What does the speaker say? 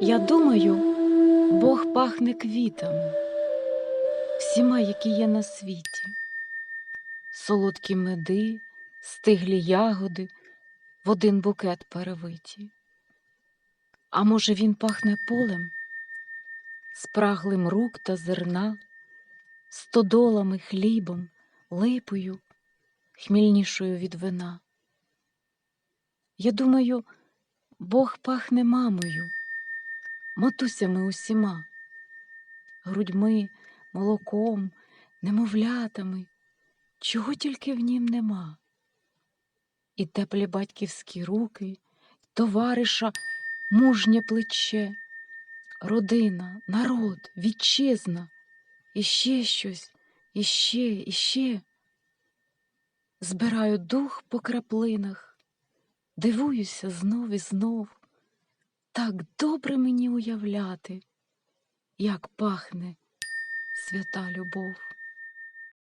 Я думаю, Бог пахне квітами, всіма, які є на світі, солодкі меди, стиглі ягоди в один букет перевиті. А може, він пахне полем, спраглим рук та зерна, стодолами, хлібом, липою, хмільнішою від вина. Я думаю, Бог пахне мамою, матусями усіма, грудьми, молоком, немовлятами, чого тільки в нім нема. І теплі батьківські руки, товариша, мужнє плече, родина, народ, вітчизна, і ще щось, іще, іще. Збираю дух по краплинах, дивуюся знов і знов. Так добре мені уявляти, як пахне свята любов.